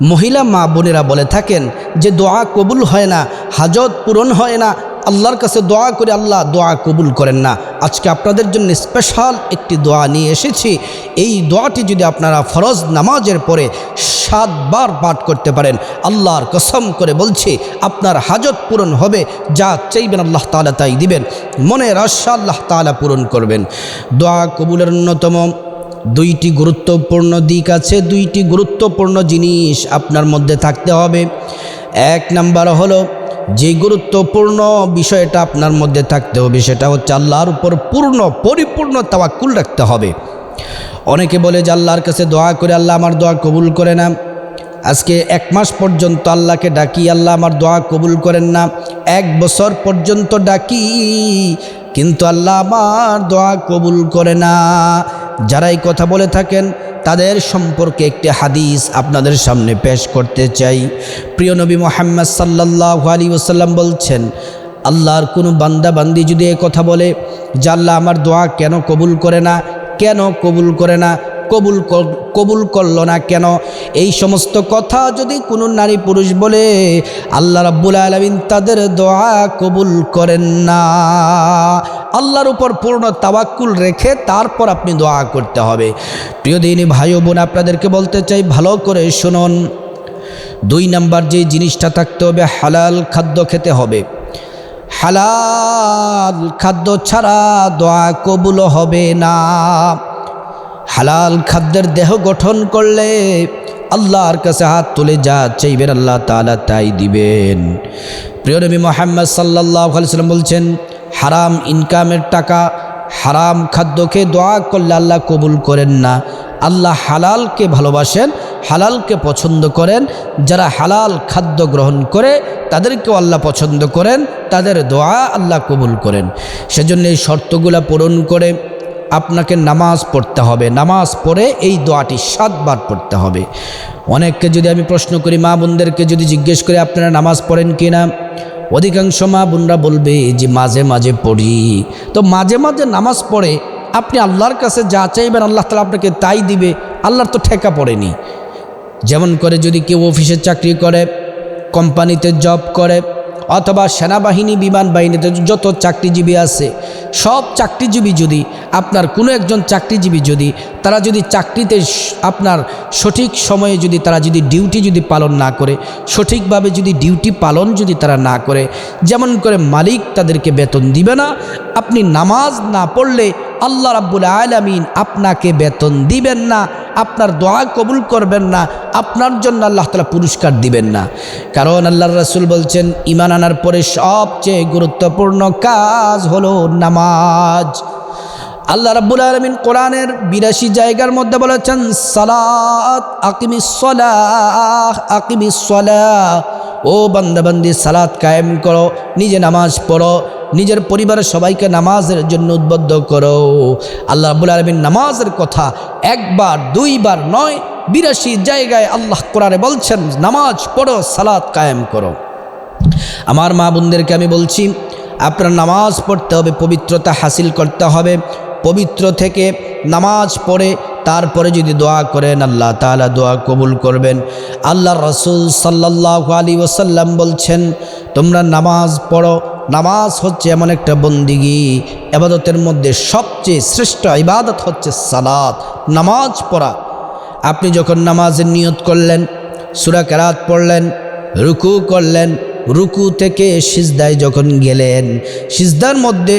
মহিলা মা বোনেরা বলে থাকেন যে দোয়া কবুল হয় না, হাজত পূরণ হয় না, আল্লাহর কাছে দোয়া করে আল্লাহ দোয়া কবুল করেন না। আজকে আপনাদের জন্য স্পেশাল একটি দোয়া নিয়ে এসেছি। এই দোয়াটি যদি আপনারা ফরজ নামাজের পরে সাতবার পাঠ করতে পারেন, আল্লাহর কসম করে বলছি, আপনার হাজত পূরণ হবে, যা চাইবেন আল্লাহ তালা তাই দিবেন। মনে আশা আল্লাহ তালা পূরণ করবেন। দোয়া কবুলের অন্যতম দুইটি গুরুত্বপূর্ণ দিক আছে, দুইটি গুরুত্বপূর্ণ জিনিস আপনার মধ্যে থাকতে হবে। এক নাম্বার হলো, যে গুরুত্বপূর্ণ বিষয়টা আপনার মধ্যে থাকতে হবে, সেটা হচ্ছে আল্লাহর উপর পূর্ণ, পরিপূর্ণ তাওয়াক্কুল রাখতে হবে। অনেকে বলে যে আল্লাহর কাছে দোয়া করে আল্লাহ আমার দোয়া কবুল করে না। আজকে এক মাস পর্যন্ত আল্লাহকে ডাকি, আল্লাহ আমার দোয়া কবুল করেন না। এক বছর পর্যন্ত ডাকি, কিন্তু আল্লাহ আমার দোয়া কবুল করে না। যারা এই কথা বলে থাকেন, তাদের সম্পর্কে একটি হাদিস আপনাদের সামনে পেশ করতে চাই। প্রিয় নবী মোহাম্মদ সাল্লাহ আলী ওসাল্লাম বলছেন, আল্লাহর কোনো বান্দা বান্দি যদি এ কথা বলে যে আমার দোয়া কেন কবুল করে না, কেন কবুল করে না, কবুল কবুল করল না কেন? এই সমস্ত কথা যদি কোনো নারী পুরুষ বলে, আল্লাহ রাব্বুল আলমিন তাদের দোয়া কবুল করেন না। আল্লাহর উপর পূর্ণ তাওয়াক্কুল রেখে তারপর আপনি দোয়া করতে হবে। প্রিয় দিনী ভাই বোন, আপনাদেরকে বলতে চাই, ভালো করে শুনুন। দুই নাম্বার যে জিনিসটা থাকতে হবে, হালাল খাদ্য খেতে হবে। হালাল খাদ্য ছাড়া দোয়া কবুল হবে না। হালাল খাদ্যের দেহ গঠন করলে আল্লাহর কাছে হাত তুলে যা চাইবেন, আল্লাহ তাআলা তাই দিবেন। প্রিয় নবী মোহাম্মদ সাল্লাহ সাল্লাম বলছেন হারাম ইনকামের টাকা, হারাম খাদ্যকে দোয়া করলে আল্লাহ কবুল করেন না। আল্লাহ হালালকে ভালোবাসেন, হালালকে পছন্দ করেন। যারা হালাল খাদ্য গ্রহণ করে, তাদেরকেও আল্লাহ পছন্দ করেন, তাদের দোয়া আল্লাহ কবুল করেন। সেজন্য এই শর্তগুলা পূরণ করে আপনাকে নামাজ পড়তে হবে। নামাজ পড়ে এই দোয়াটি সাতবার পড়তে হবে। অনেককে যদি আমি প্রশ্ন করি, মা বোনদেরকে যদি জিজ্ঞেস করি, আপনারা নামাজ পড়েন কি না অধিকাংশ মা বোনরা বলবে যে মাঝে মাঝে পড়ি। তো মাঝে মাঝে নামাজ পড়ে, আপনি আল্লাহর কাছে যা চাইবেন, আল্লাহ তালা আপনাকে তাই দিবে, আল্লাহর তো ঠেকা পড়েনি। যেমন করে যদি কেউ অফিসের চাকরি করে, কোম্পানিতে জব করে অথবা সেনাবাহিনী, বিমান বাহিনীতে যত চাকরিজীবী আছে, সব চাকরিজীবী যদি আপনার কোনো একজন চাকরিজীবী যদি তারা যদি চাকরিতে আপনার সঠিক সময়ে যদি তারা যদি ডিউটি যদি পালন না করে, সঠিকভাবে যদি ডিউটি পালন যদি তারা না করে, যেমন করে মালিক তাদেরকে বেতন দিবে না, আপনি নামাজ না পড়লে আল্লাহ রাব্বুল আলামিন আপনাকে বেতন দিবেন না। আপনার দোয়া কবুল করবেন না, আপনার জন্য আল্লাহ তালা পুরস্কার দিবেন না। কারণ আল্লাহ রাসুল বলছেন ইমান আনার পরে সবচেয়ে গুরুত্বপূর্ণ কাজ হলো নামাজ। আল্লাহ রাব্বুল আলমিন কোরআনের বিরাশি জায়গার মধ্যে বলেছেন, সালাত আকিমিসলাহ আকিমিসলাহ ও বান্দাবান্দি, সালাত কায়েম করো, নিজে নামাজ পড়ো, নিজের পরিবারের সবাইকে নামাজের জন্য উদ্বুদ্ধ করো। আল্লাহ রাব্বুল আলমিন নামাজের কথা একবার, দুইবার নয়, বিরাশি জায়গায় আল্লাহ কোরআনে বলছেন, নামাজ পড়ো, সালাত কায়েম করো। আমার মা বোনদেরকে আমি বলছি, আপনার নামাজ পড়তে হবে, পবিত্রতা হাসিল করতে হবে। পবিত্র থেকে নামাজ পড়ে তারপরে যদি দোয়া করেন, আল্লাহ তাআলা দোয়া কবুল করবেন। আল্লাহ রসুল সাল্লাহ আলী ওসাল্লাম বলছেন, তোমরা নামাজ পড়ো। নামাজ হচ্ছে এমন একটা বন্দিগি। এবাদতের মধ্যে সবচেয়ে শ্রেষ্ঠ ইবাদত হচ্ছে সালাত, নামাজ পড়া। আপনি যখন নামাজের নিয়ত করলেন, সুরা কেরাত পড়লেন, রুকু করলেন রুকু থেকে সিজদায় যখন গেলেন, সিজদার মধ্যে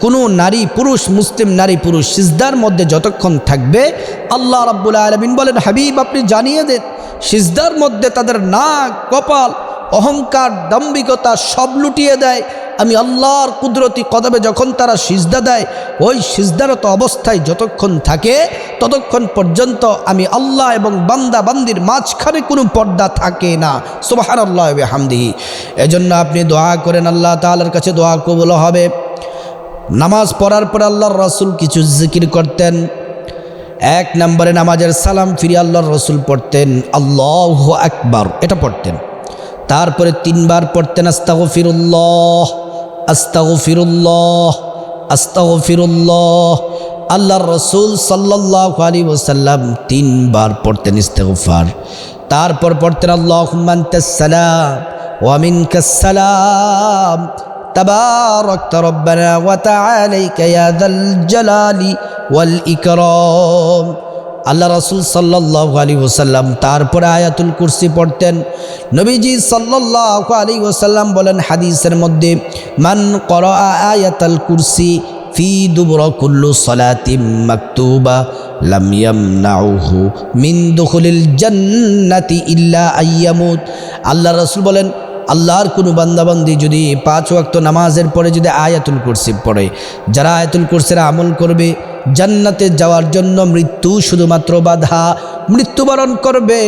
কোনো নারী পুরুষ, মুসলিম নারী পুরুষ সিজদার মধ্যে যতক্ষণ থাকবে, আল্লাহ রাব্বুল আলমিন বলেন, হাবিব, আপনি জানিয়ে দেন, সিজদার মধ্যে তাদের নাক, কপাল, অহংকার দাম্বিকতা সব লুটিয়ে দেয় আমি আল্লাহর কুদরতি কদমে যখন তারা সিজদা দেয়, ওই সিজদারত অবস্থায় যতক্ষণ থাকে, ততক্ষণ পর্যন্ত আমি আল্লাহ এবং বান্দা বান্দির মাঝখানে কোনো পর্দা থাকে না। সুবাহান আল্লাহ হামদিহি এজন্য আপনি দোয়া করেন, আল্লাহ তাআলার কাছে দোয়া কবুল হবে। নামাজ পড়ার পর আল্লাহর রসুল কিছু জিকির করতেন। এক নম্বরে নামাজের সালাম ফিরে আল্লাহর রসুল পড়তেন, আল্লাহ আকবার, এটা পড়তেন। তারপরে তিনবার পড়তেন আস্তাগো ফিরুল্লাহ আস্তাগো ফিরুল্লাহ আস্তাগো ফিরুল্লাহ আল্লাহর রসুল সাল্লাহ আলী ওসাল্লাম তিনবার পড়তেন ইস্তেগফার তারপর পড়তেন আল্লাহ সালাম ওয়ামিন সালাম تباركت ربنا وتعاليك يا ذا الجلال والإكرام আল্লাহ রসুল সাল্লাহ আলী ওসাল্লাম তারপরে আয়াতুল কুরসি পড়তেন নবীজি সাল্লাহ আলী ওসাল্লাম বলেন হাদিসের মধ্যে মান কর আয়াতাল কুরসি ফি দুবর কুল্লু সলাতিম মাকতুবা লাম ইয়ামনাউহু মিন দুখুলিল জান্নাতি ইল্লা আইয়ামুত আল্লাহ রসুল বলেন আল্লাহর কোনো বান্দাবান্দি যদি পাঁচ ওয়াক্ত নামাজের পরে যদি আয়াতুল কুরসি পড়ে, যারা আয়াতুল কুরসির আমল করবে, জান্নাতে যাওয়ার জন্য মৃত্যু শুধুমাত্র বাধা, মৃত্যুবরণ করবে।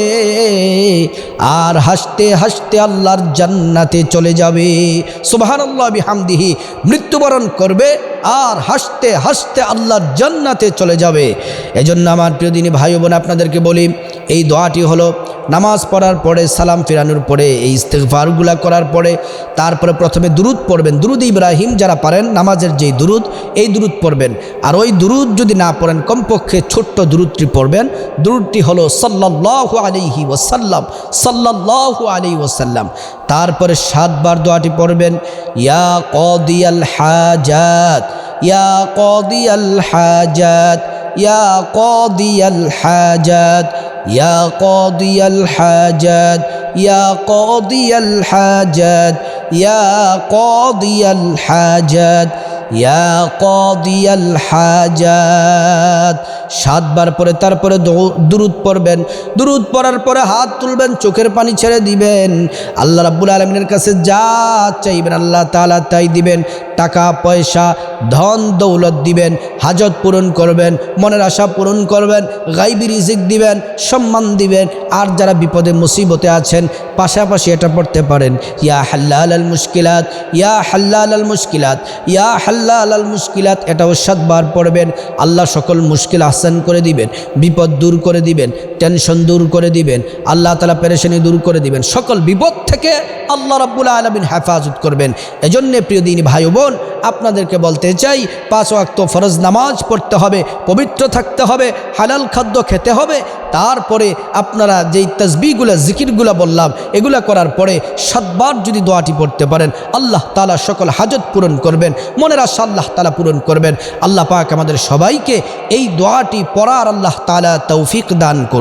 আর হাসতে হাসতে আল্লাহর জান্নাতে চলে যাবে। সুবহানাল্লাহ বিহামদিহি, মৃত্যুবরণ করবে আর হাসতে হাসতে আল্লাহর জান্নাতে চলে যাবে। এজন্য আমার প্রিয় দিনী ভাই বোন, আপনাদেরকে বলি, এই দোয়াটি হলো নামাজ পড়ার পরে, সালাম ফেরানোর পরে, এই ইস্তেকফারগুলা করার পরে, তারপরে প্রথমে দুরুদ পড়বেন। দুরুদ ইব্রাহিম যারা পারেন, নামাজের যেই দুরুদ, এই দুরুদ পড়বেন। আর ওই দুরুদ যদি না পড়েন, কমপক্ষে ছোট্ট দুরুদটি পড়বেন। দুরুদটি হলো সাল্লাহ আলিহি ওসাল্লাম সাল্লাহ আলি ওসাল্লাম তারপরে সাতবার দোয়াটি পড়বেন, ইয়া কদিয়াল হাজাত, ইয়া কদিয়াল হাজাত, ইয়া কদিয়াল হাজাত। ইয়া কদিয়াল হাজাত ইয়া কদিয়াল হাজাত ইয়া কদিয়াল হাজাত ইয়া কদিয়াল হাজাত সাতবার পরে তারপরে দুরুদ পড়বেন। দুরুদ পড়ার পরে হাত তুলবেন, চোখের পানি ছেড়ে দিবেন। আল্লাহ রাব্বুল আলমিনের কাছে যা চাইবেন, আল্লাহ তালা তাই দিবেন। টাকা, পয়সা, ধন, দৌলত দিবেন, হাজত পূরণ করবেন, মনের আশা পূরণ করবেন, গাইবি রিজিক দিবেন, সম্মান দিবেন। আর যারা বিপদে, মুসিবতে আছেন, পাশাপাশি এটা পড়তে পারেন। ইয়া হাল্লাল আল মুশকিলাত, ইয়া হাল্লাল আল মুশকিলাত, ইয়া হাল্লাল আল মুশকিলাত, এটাও সাতবার পড়বেন। আল্লাহ সকল মুশকিল আসান করে দিবেন, বিপদ দূর করে দিবেন, টেনশন দূর করে দিবেন, আল্লাহ তালা পেরেশানি দূর করে দিবেন। সকল বিপদ থেকে আল্লাহ রাব্বুল আলমিন হেফাজত করবেন। এজন্যে প্রিয় দিন ভাই বোন আপনাদেরকে বলতে চাই, পাঁচ ওয়াক্ত ফরজ নামাজ পড়তে হবে, পবিত্র থাকতে হবে, হালাল খাদ্য খেতে হবে, তারপরে আপনারা যেই তসবিগুলো জিকিরগুলো বললাম, এগুলা করার পরে সাতবার যদি দোয়াটি পড়তে পারেন, আল্লাহ তালা সকল হাজত পূরণ করবেন, মনের আশা আল্লাহ তালা পূরণ করবেন। আল্লাহ পাক আমাদের সবাইকে এই দোয়াটি পড়ার আল্লাহ তালা তৌফিক দান করুন